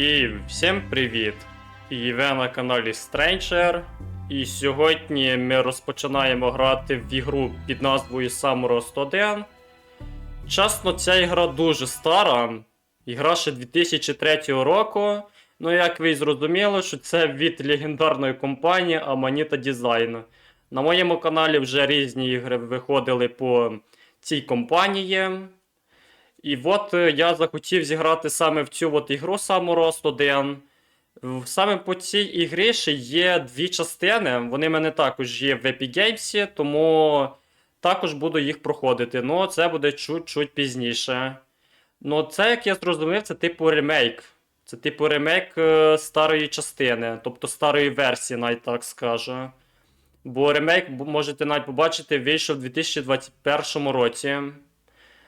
І всім привіт! І ви на каналі Stranger. І сьогодні ми розпочинаємо грати в ігру під назвою Samorost 1. Чесно, ця ігра дуже стара. Ігра ще 2003 року. Ну, як ви і зрозуміли, що це від легендарної компанії Amanita Design. На моєму каналі вже різні ігри виходили по цій компанії. І от е, я захотів зіграти саме в цю от ігру Samorost 1. Саме по цій ігрі ще є дві частини. Вони в мене також є в Epic Games, тому також буду їх проходити. Ну, це буде чуть-чуть пізніше. Ну, це, як я зрозумів, це типу ремейк. Це типу ремейк е, старої частини, тобто старої версії, навіть так скажу. Бо ремейк, можете навіть побачити, вийшов у 2021 році.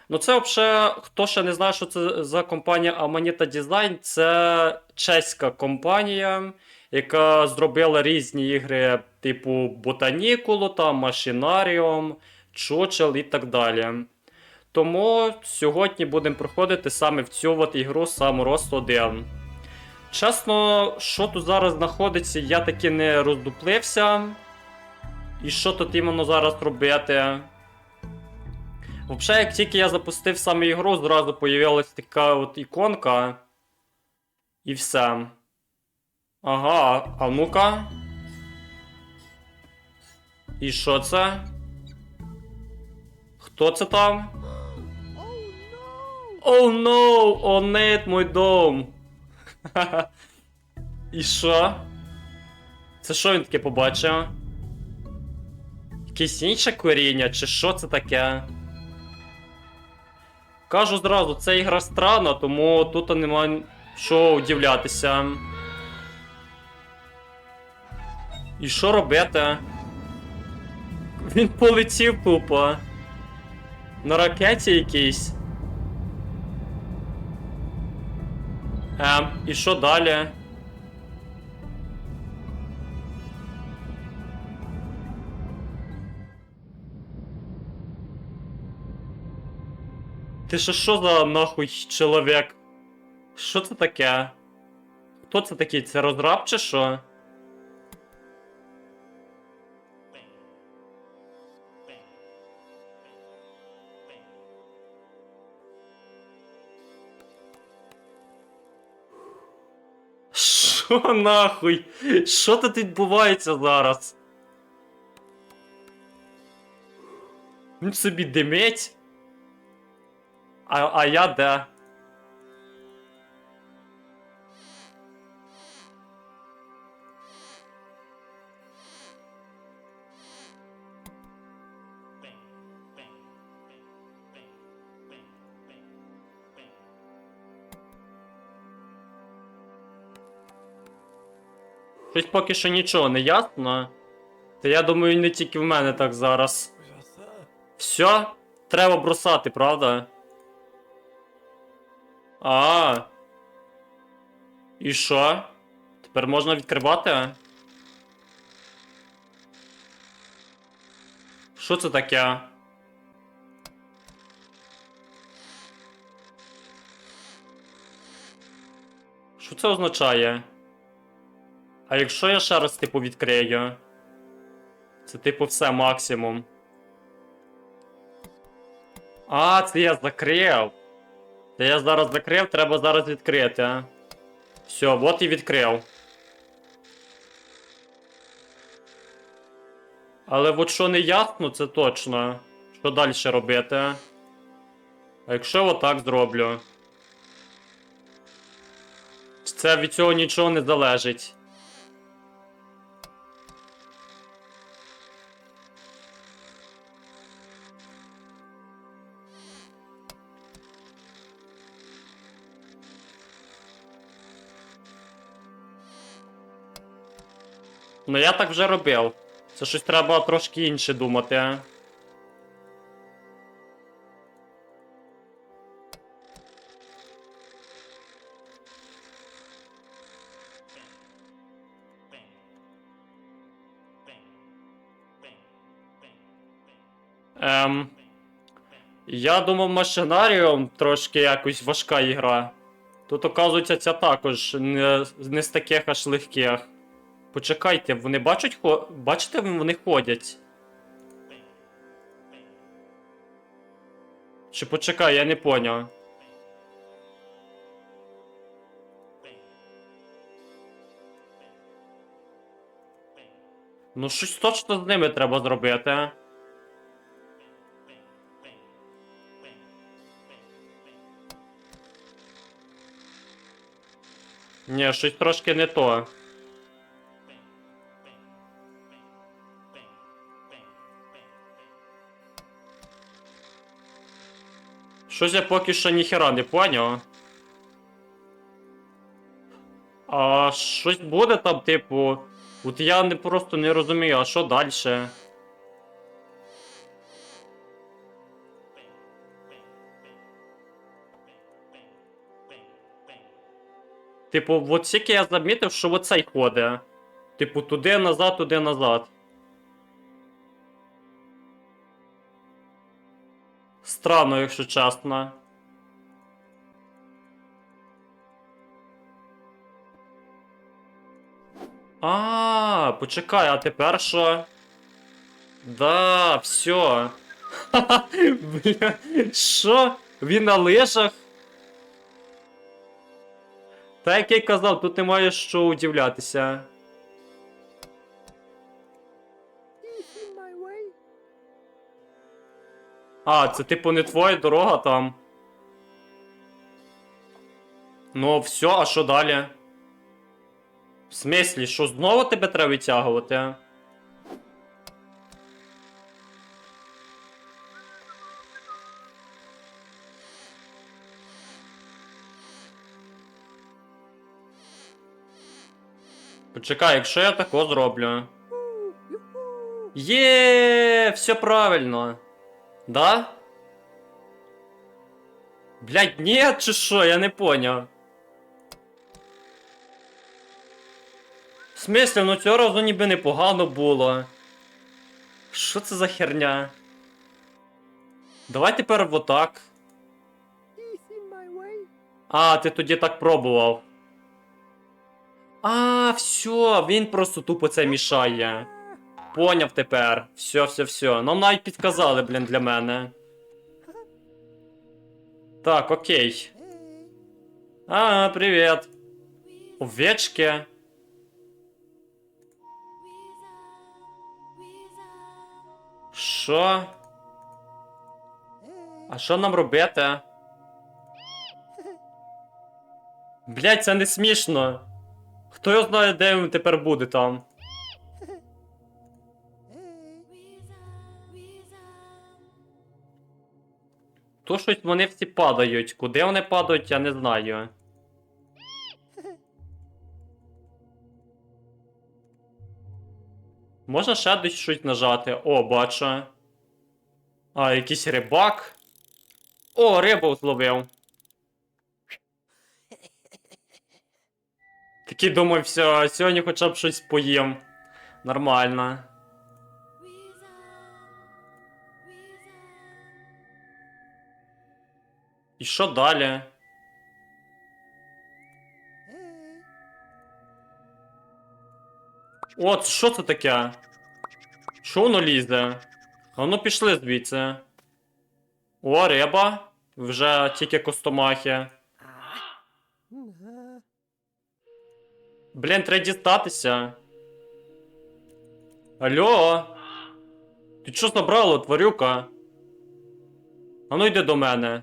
Ну, це взагалі, хто ще не знає, що це за компанія Amanita Design, це чеська компанія, яка зробила різні ігри, типу Ботанікулу, там, Машинаріум, Чучел і так далі. Тому сьогодні будемо проходити саме в цю от ігру Samorost 1. Чесно, що тут зараз знаходиться, я таки не роздуплився. І що тут іменно зараз робити? Взагалі, як тільки я запустив саме ігру, зразу появилась така от іконка. І все. Ага, а ну-ка. І що це? Хто це там? Оу oh, no! О, нет, мой дом! І що? Це що він таке побачив? Якесь інше коріння, чи що це таке? Кажу зразу, це ігра странна, тому тут нема що удивлятися. І що робити? Він полетів тупо. На ракеті якійсь. Ем, і що далі? Ти що що за нахуй чоловік? Що це таке? Хто це такий? Це розраб чи що? Що нахуй? Що тут відбувається зараз? Він собі димить? А, а я де? Щось поки що нічого не ясно. Та я думаю, не тільки в мене так зараз. Все? Треба бросати, правда? А. І що? Тепер можна відкривати? Що це таке? Що це означає? А якщо я ще раз, типу, відкрию? Це, типу, все максимум. А, це я закрив. Це я зараз закрив, треба зараз відкрити. Все, от і відкрив. Але от що не ясно, це точно. Що далі робити? А якщо отак зроблю? Це від цього нічого не залежить. Ну я так вже робив. Це щось треба трошки інше думати. Ем. Я думав, машинаріум трошки якось важка ігра. Тут, оказується, ця також не, не з таких аж легких. Почекайте, вони бачать хо... Бачите, вони ходять. Чи почекай, я не поняв. Ну, щось точно з ними треба зробити. Ні, щось трошки не то. Щось я поки що ніхера не поняв. А щось буде там, типу. От я не просто не розумію, а що далі? Типу, от тільки я замітив, що оцей ходить. Типу, туди назад, туди назад. Странно, якщо чесно. А, почекай, а тепер що? Да, все. Бля, що? Він на лижах? Та як я казав, тут немає що удивлятися. А, це типу не твоя дорога там. Ну, все, а що далі? В смислі, що знову тебе треба відтягувати? Почекай, якщо я тако зроблю. Є, все правильно. Да? Блять, ні, чи що, я не поняв. В смислі, ну цього разу ніби непогано було. Що це за херня? Давай тепер отак. А, ти тоді так пробував. А, все, він просто тупо це мішає. Поняв тепер. Все, все, все. Нам навіть підказали, блін, для мене. Так, окей. А, привіт. Овечки. Що? А що нам робити? Блять, це не смішно. Хто його знає, де він тепер буде там? То щось вони всі падають. Куди вони падають, я не знаю. Можна ще десь щось нажати. О, бачу. А, якийсь рибак. О, рибу зловив. Такий думаю, все, сьогодні хоча б щось поїм. Нормально. І що далі? Hey. О, що це таке? Що воно лізе? А ну пішли звідси. О, риба. Вже тільки костомахи. Блін, треба дістатися. Алло? Ти що забрало, тварюка? А ну йди до мене.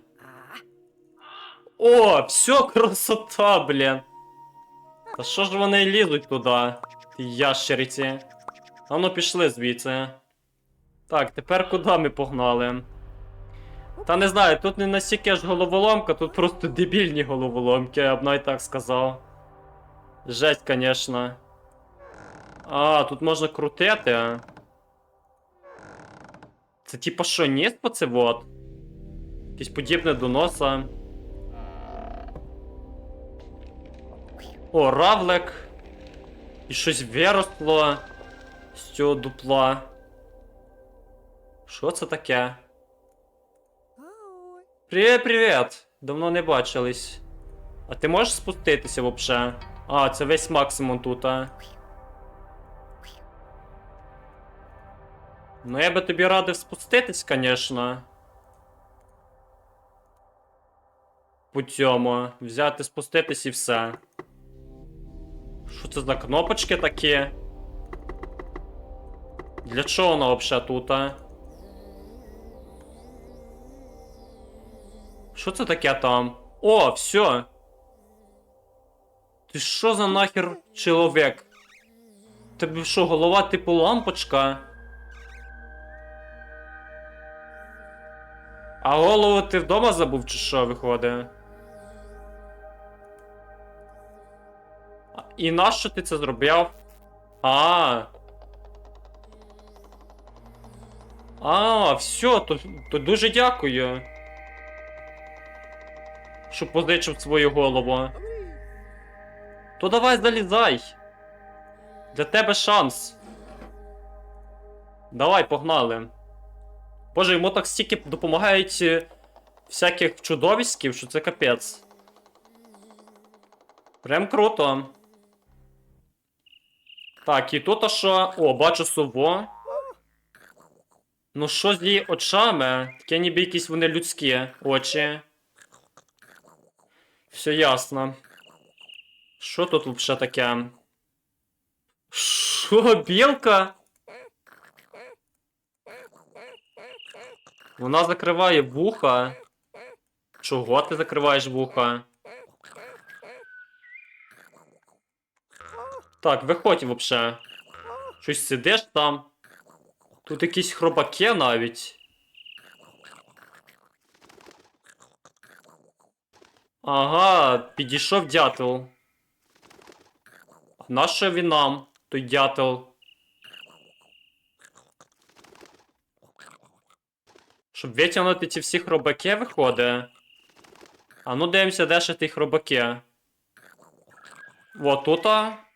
О, все, красота, блін. Та що ж вони лізуть туди? Ящериці. А ну пішли звідси. Так, тепер куди ми погнали? Та не знаю, тут не настільки ж головоломка, тут просто дебільні головоломки, я б навіть так сказав. Жесть, конечно. А, тут можна крутити. Це типа що, ніс по це вот? Якесь подібне до носа. О, равлик. І щось виросло з цього дупла. Що це таке? Hi. Привіт, привіт! Давно не бачились. А ти можеш спуститися взагалі? А, це весь максимум тут, а. Ну, я би тобі радив спуститись, звісно. По цьому. Взяти, спуститись і все. Що це за кнопочки такі? Для чого вона взагалі тут? а? Що це таке там? О, все. Ти що за нахер чоловік? Тебе що, голова типу лампочка? А голову ти вдома забув, чи що виходить? І нащо ти це зробив? А. А, все, то, то дуже дякую. Що позичив свою голову. То давай залізай. Для тебе шанс. Давай, погнали. Боже, йому так стільки допомагають е, всяких чудовиськів, що це капець. Прям круто. Так, і тут що. О, бачу сову. Ну що з її очами? Таке ніби якісь вони людські очі. Все ясно. Що тут взагалі таке? Що, білка? Вона закриває вуха. Чого ти закриваєш вуха? Так, виходь вообще. Щось сидиш там. Тут якісь хробаки навіть. Ага, підійшов дятел. Нащо він той дятел? Щоб витягнути ці всі хробаки виходить. А ну дивимося, де ще ті хробаки. О, тут. А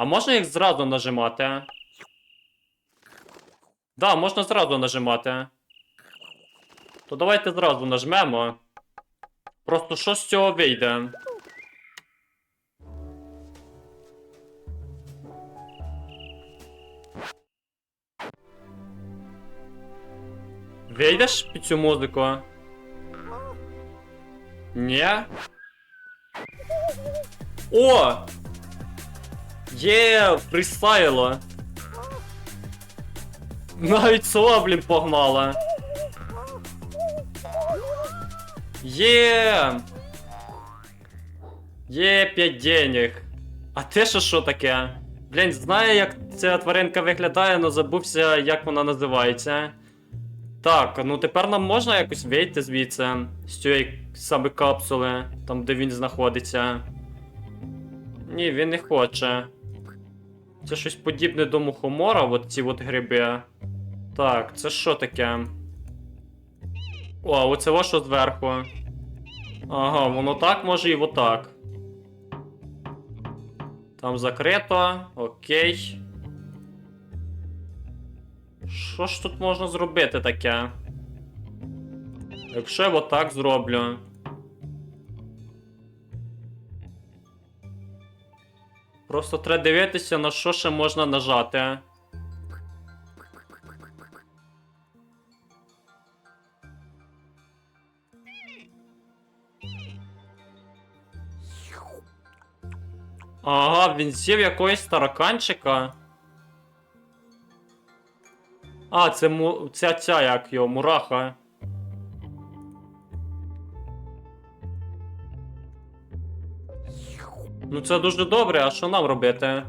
А можна їх зразу нажимати? Да, можна зразу нажимати. То давайте зразу нажмемо. Просто що з цього вийде? Вийдеш під цю музику? Ні? О! Є, фрістайло. Навіть сова, блін, погнала. Є! Є 5 денег. А те що що таке? Блін, знаю, як ця тваринка виглядає, але забувся, як вона називається. Так, ну тепер нам можна якось вийти звідси, з цієї саме капсули, там де він знаходиться. Ні, він не хоче. Це щось подібне до мухомора, от ці от гриби. Так, це що таке? О, оце во зверху. Ага, воно так може і отак. Там закрито. Окей. Що ж тут можна зробити таке? Якщо я отак зроблю. Просто треба дивитися, на що ще можна нажати. Ага, він сів якогось тараканчика. А, це му... ця ця як його, мураха. Ну це дуже добре, а що нам робити?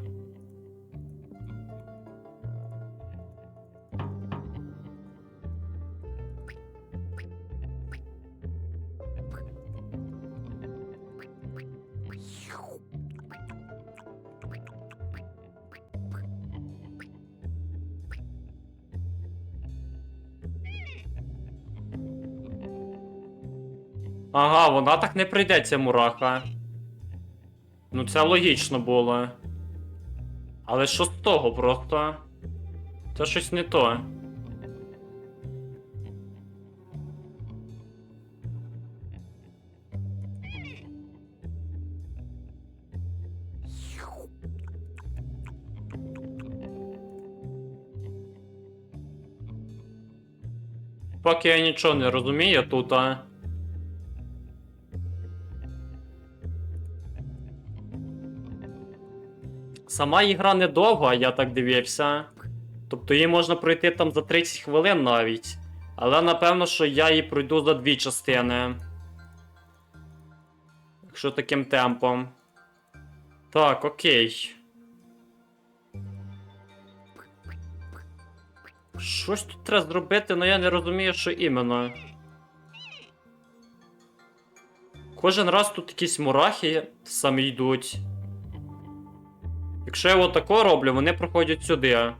Ага, вона так не прийде, ця мураха. Ну це логічно було. Але що з того просто? Це щось не то. Поки я нічого не розумію тут, а. Сама ігра недовга, я так дивився. Тобто її можна пройти там за 30 хвилин навіть. Але напевно, що я її пройду за дві частини. Якщо таким темпом. Так, окей. Щось тут треба зробити, але я не розумію, що іменно. Кожен раз тут якісь мурахи самі йдуть. Якщо я отако роблю, вони проходять сюди.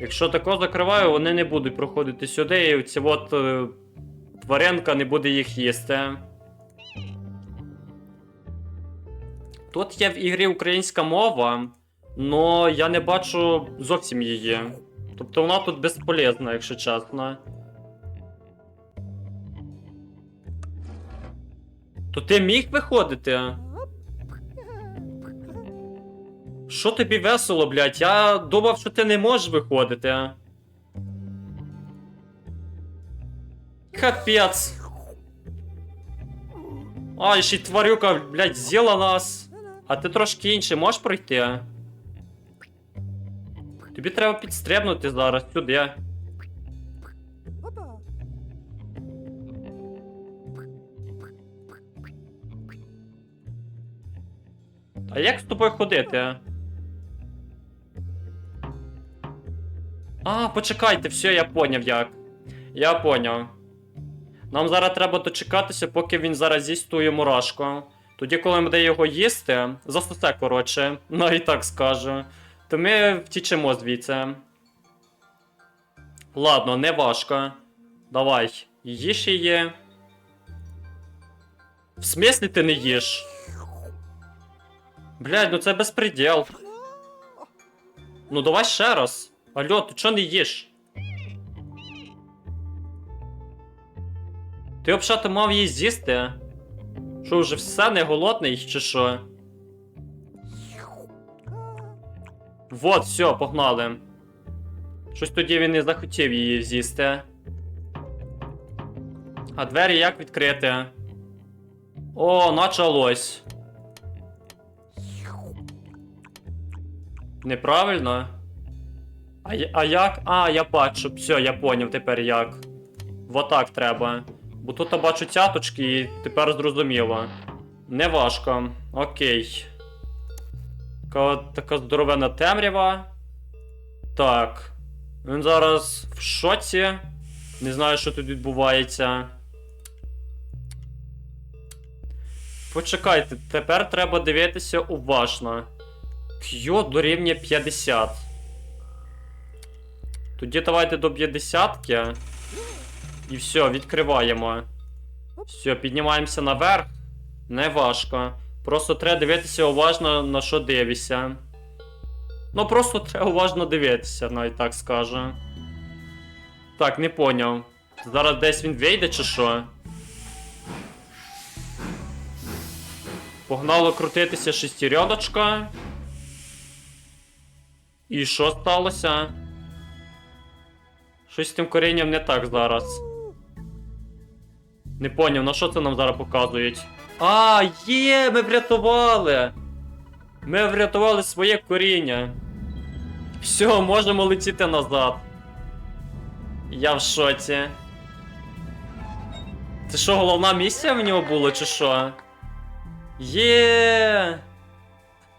Якщо тако закриваю, вони не будуть проходити сюди, і ця от е, тваринка не буде їх їсти. Тут є в ігрі українська мова, але я не бачу зовсім її. Тобто вона тут безполезна, якщо чесно. То ти міг виходити? Що тобі весело, блядь? Я думав, що ти не можеш виходити. Капець. А, ще й тварюка, блядь, з'їла нас. А ти трошки інше можеш пройти? а? Тобі треба підстрибнути зараз сюди. А як з тобою ходити? А, почекайте, все, я поняв як. Я поняв. Нам зараз треба дочекатися, поки він зараз з'їсть ту мурашку. Тоді, коли буде його їсти, засосе, коротше, ну і так скажу. То ми втічемо звідси. Ладно, не важко. Давай, їж її. В смислі ти не їш? Блядь, ну це безпреділ. Ну давай ще раз. Алло, ти чо не їш? Ти взагалі мав її з'їсти? Що, вже все не голодний чи що? Вот, все, погнали. Щось тоді він не захотів її з'їсти. А двері як відкрити? О, началось. Неправильно? А, а як? А, я бачу, все, я поняв тепер як. Вот так треба. Бо тут я бачу цяточки і тепер зрозуміло. Неважко. Окей. Така, така здоровена темрява. Так. Він зараз в шоці. Не знаю, що тут відбувається. Почекайте, тепер треба дивитися уважно. Q дорівнює 50. Тоді давайте до 50. І все, відкриваємо. Все, піднімаємося наверх. Не важко. Просто треба дивитися уважно на що дивишся. Ну просто треба уважно дивитися, навіть так скажу. Так, не поняв. Зараз десь він вийде чи що? Погнало крутитися шестереночка. І що сталося? Щось з тим корінням не так зараз. Не поняв, на що це нам зараз показують? А, є, ми врятували! Ми врятували своє коріння. Все, можемо летіти назад. Я в шоці. Це що, головна місія в нього була, чи що? Є.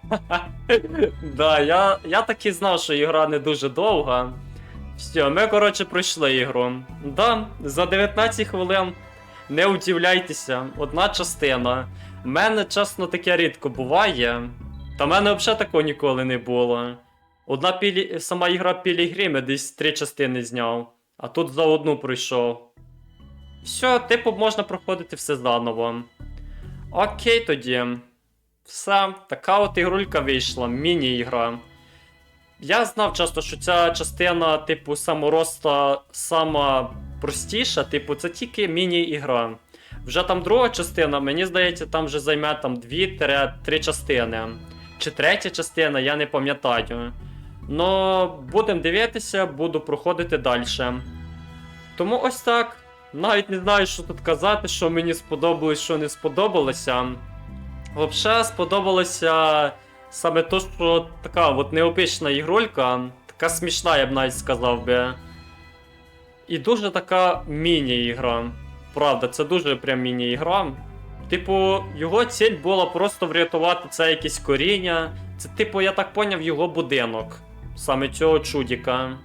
да, я, я так і знав, що ігра не дуже довга. Все, ми, коротше, пройшли ігру. Да, за 19 хвилин. Не удивляйтеся, одна частина. У мене, чесно, таке рідко буває. Та в мене взагалі такого ніколи не було. Одна пілі... сама ігра Пілігрім я десь три частини зняв, а тут за одну пройшов. Все, типу, можна проходити все заново. Окей тоді. Все, така от ігрулька вийшла, міні-ігра. Я знав часто, що ця частина, типу, самороста сама простіша, типу, це тільки міні-ігра. Вже там друга частина, мені здається, там вже займе там 2-3 частини. Чи третя частина, я не пам'ятаю. Но будемо дивитися, буду проходити далі. Тому ось так. Навіть не знаю, що тут казати, що мені сподобалось, що не сподобалося. Взагалі сподобалося саме то, що така от необична ігрулька, така смішна, я б навіть сказав би. І дуже така міні-ігра. Правда, це дуже прям міні-ігра. Типу, його ціль була просто врятувати це якесь коріння. Це, типу, я так поняв, його будинок. Саме цього чудіка.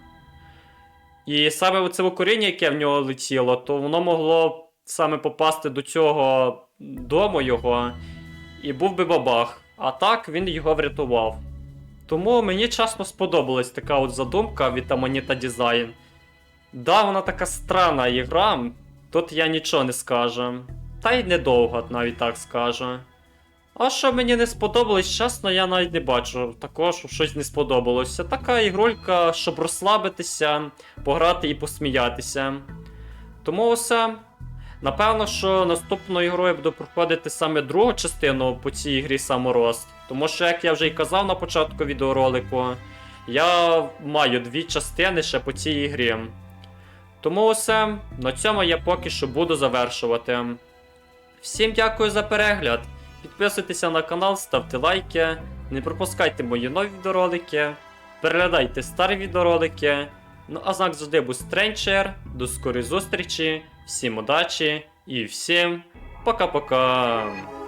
І саме оце коріння, яке в нього летіло, то воно могло саме попасти до цього дому його, і був би бабах. А так він його врятував. Тому мені чесно сподобалась така от задумка від Аманіта Design. Да, вона така странна ігра, тут я нічого не скажу. Та й недовго, навіть так скажу. А що мені не сподобалось, чесно, я навіть не бачу такого, що щось не сподобалося. Така ігрулька, щоб розслабитися, пограти і посміятися. Тому все. Напевно, що наступною ігрою я буду проходити саме другу частину по цій ігрі саморост. Тому що, як я вже й казав на початку відеоролику, я маю дві частини ще по цій ігрі. Тому все, на цьому я поки що буду завершувати. Всім дякую за перегляд. Підписуйтеся на канал, ставте лайки, не пропускайте мої нові відеоролики, переглядайте старі відеоролики. Ну а знак був Стренчер. До скорої зустрічі, всім удачі і всім пока-пока.